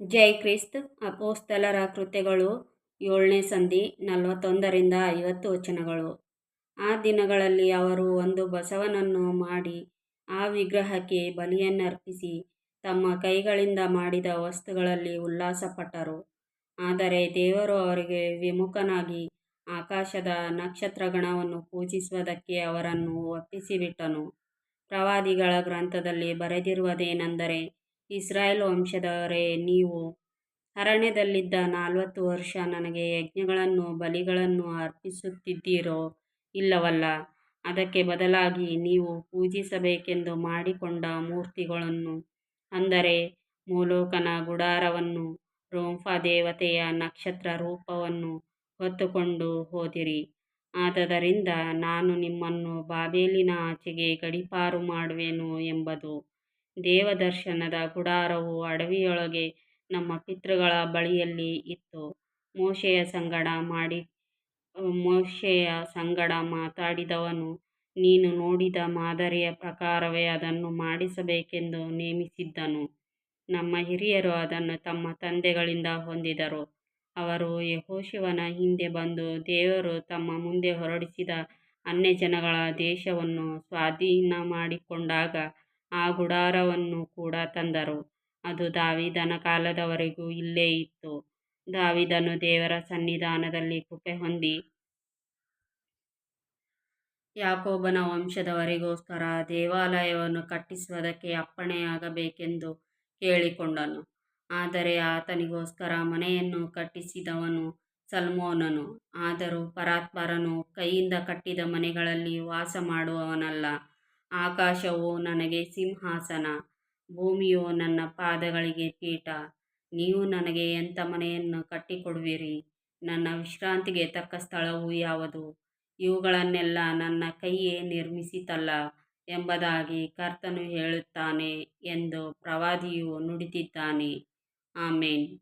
ಜೈ Christ ಅಪೋಸ್ತಲರ ಕೃತ್ಯಗಳು ಏಳನೇ ಸಂಧಿ ನಲವತ್ತೊಂದರಿಂದ ಐವತ್ತು ವಚನಗಳು. ಆ ದಿನಗಳಲ್ಲಿ ಅವರು ಒಂದು ಬಸವನನ್ನು ಮಾಡಿ ಆ ವಿಗ್ರಹಕ್ಕೆ ಬಲಿಯನ್ನರ್ಪಿಸಿ ತಮ್ಮ ಕೈಗಳಿಂದ ಮಾಡಿದ ವಸ್ತುಗಳಲ್ಲಿ ಉಲ್ಲಾಸಪಟ್ಟರು. ಆದರೆ ದೇವರು ಅವರಿಗೆ ವಿಮುಖನಾಗಿ ಆಕಾಶದ ನಕ್ಷತ್ರಗಣವನ್ನು ಪೂಜಿಸುವುದಕ್ಕೆ ಅವರನ್ನು ಒಪ್ಪಿಸಿಬಿಟ್ಟನು. ಪ್ರವಾದಿಗಳ ಗ್ರಂಥದಲ್ಲಿ ಬರೆದಿರುವುದೇನೆಂದರೆ ಇಸ್ರಾಯೇಲ್ ವಂಶದವರೇ, ನೀವು ಅರಣ್ಯದಲ್ಲಿದ್ದ ನಲವತ್ತು ವರ್ಷ ನನಗೆ ಯಜ್ಞಗಳನ್ನು ಬಲಿಗಳನ್ನು ಅರ್ಪಿಸುತ್ತಿದ್ದೀರೋ ಇಲ್ಲವಲ್ಲ? ಅದಕ್ಕೆ ಬದಲಾಗಿ ನೀವು ಪೂಜಿಸಬೇಕೆಂದು ಮಾಡಿಕೊಂಡ ಮೂರ್ತಿಗಳನ್ನು, ಅಂದರೆ ಮೂಲೋಕನ ಗುಡಾರವನ್ನು, ರೋಂಫಾ ದೇವತೆಯ ನಕ್ಷತ್ರ ರೂಪವನ್ನು ಹೊತ್ತುಕೊಂಡು ಹೋದಿರಿ. ಆದದರಿಂದ ನಾನು ನಿಮ್ಮನ್ನು ಬಾಬೇಲಿನ ಆಚೆಗೆ ಗಡೀಪಾರು ಮಾಡುವೆನು ಎಂಬುದು ದೇವದರ್ಶನದ ಗುಡಾರವು ಅಡವಿಯೊಳಗೆ ನಮ್ಮ ಪಿತೃಗಳ ಬಳಿಯಲ್ಲಿ ಇತ್ತು. ಮೋಶೆಯ ಸಂಗಡ ಮಾಡಿ, ಮೋಶೆಯ ಸಂಗಡ ಮಾತಾಡಿದವನು, ನೀನು ನೋಡಿದ ಮಾದರಿಯ ಪ್ರಕಾರವೇ ಅದನ್ನು ಮಾಡಿಸಬೇಕೆಂದು ನೇಮಿಸಿದ್ದನು. ನಮ್ಮ ಹಿರಿಯರು ಅದನ್ನು ತಮ್ಮ ತಂದೆಗಳಿಂದ ಹೊಂದಿದರು. ಅವರು ಯಹೋಶಿವನ ಹಿಂದೆ ಬಂದು ದೇವರು ತಮ್ಮ ಮುಂದೆ ಹೊರಡಿಸಿದ ಅನ್ಯಜನಗಳ ದೇಶವನ್ನು ಸ್ವಾಧೀನಮಾಡಿಕೊಂಡಾಗ ಆ ಗುಡಾರವನ್ನು ಕೂಡ ತಂದರು. ಅದು ದಾವೀದನ ಕಾಲದವರೆಗೂ ಇಲ್ಲೇ ಇತ್ತು. ದಾವಿದನು ದೇವರ ಸನ್ನಿಧಾನದಲ್ಲಿ ಕೃಪೆ ಹೊಂದಿ ಯಾಕೋಬನ ವಂಶದವರಿಗೋಸ್ಕರ ದೇವಾಲಯವನ್ನು ಕಟ್ಟಿಸುವುದಕ್ಕೆ ಅಪ್ಪಣೆಯಾಗಬೇಕೆಂದು ಕೇಳಿಕೊಂಡನು. ಆದರೆ ಆತನಿಗೋಸ್ಕರ ಮನೆಯನ್ನು ಕಟ್ಟಿಸಿದವನು ಸಲ್ಮೋನನು. ಆದರೂ ಪರಾತ್ಪರನು ಕೈಯಿಂದ ಕಟ್ಟಿದ ಮನೆಗಳಲ್ಲಿ ವಾಸಮಾಡುವವನಲ್ಲ ಆಕಾಶವು ನನಗೆ ಸಿಂಹಾಸನ, ಭೂಮಿಯು ನನ್ನ ಪಾದಗಳಿಗೆ ಪೀಠ. ನೀವು ನನಗೆ ಎಂಥ ಮನೆಯನ್ನು ಕಟ್ಟಿಕೊಡುವಿರಿ? ನನ್ನ ವಿಶ್ರಾಂತಿಗೆ ತಕ್ಕ ಸ್ಥಳವು ಯಾವುದು? ಇವುಗಳನ್ನೆಲ್ಲ ನನ್ನ ಕೈಯೇ ನಿರ್ಮಿಸಿತಲ್ಲ ಎಂಬುದಾಗಿ ಕರ್ತನು ಹೇಳುತ್ತಾನೆ ಎಂದು ಪ್ರವಾದಿಯು ನುಡಿದಿದ್ದಾನೆ. ಆಮೆನ್.